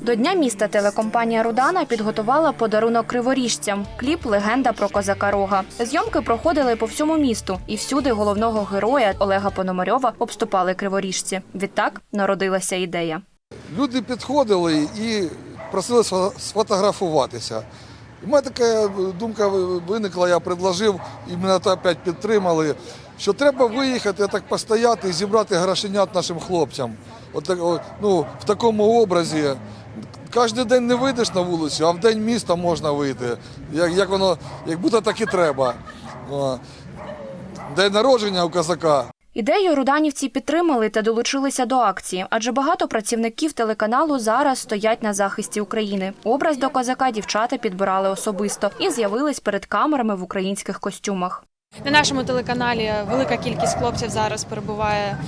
До Дня міста телекомпанія Рудана підготувала подарунок криворіжцям. Кліп Легенда про козака Рога. Зйомки проходили по всьому місту, і всюди головного героя Олега Пономарьова обступали криворіжці. Відтак народилася ідея. Люди підходили і просили сфо- сфотографуватися. В мене така думка виникла, я предложив, і мене то опять підтримали, що треба виїхати, так постояти і зібрати грошенят нашим хлопцям. От, ну, в такому образі. Кожен день не вийдеш на вулицю, а в день міста можна вийти. Як, як воно, як будто так і треба. День народження у козака. Ідею руданівці підтримали та долучилися до акції, адже багато працівників телеканалу зараз стоять на захисті України. Образ до козака дівчата підбирали особисто і з'явились перед камерами в українських костюмах. На нашому телеканалі велика кількість хлопців зараз перебуває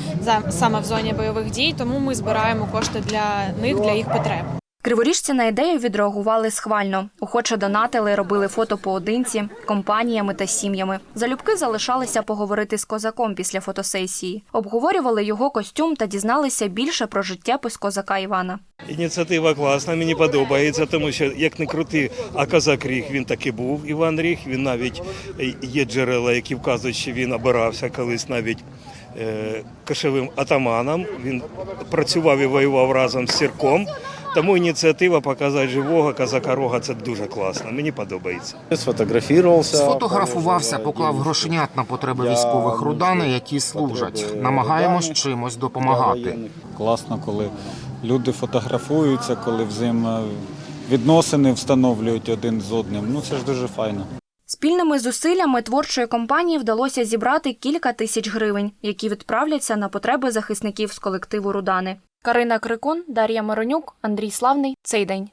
саме в зоні бойових дій, тому ми збираємо кошти для них для їх потреб. Криворіжці на ідею відреагували схвально. Охоче донатили, робили фото поодинці, компаніями та сім'ями. Залюбки залишалися поговорити з козаком після фотосесії. Обговорювали його костюм та дізналися більше про життєпис козака Івана. Ініціатива класна, мені подобається, тому що як не крути, а козак Ріг він таки був. Іван Ріг. Він навіть е, є джерела, які вказують, що він обирався колись навіть е, кошовим атаманом. Він працював і воював разом з сірком. Тому ініціатива показати живого козака рога це дуже класно. Мені подобається. Сфотографувався. Сфотографувався, поклав грошенят на потреби військових рудани, які служать. Намагаємось чимось допомагати. Класно, коли люди фотографуються, коли взаємовідносини встановлюють один з одним. Ну це ж дуже файно. Спільними зусиллями творчої компанії вдалося зібрати кілька тисяч гривень, які відправляться на потреби захисників з колективу Рудани. Карина Крикун, Дар'я Маронюк, Андрій Славний. Цей день.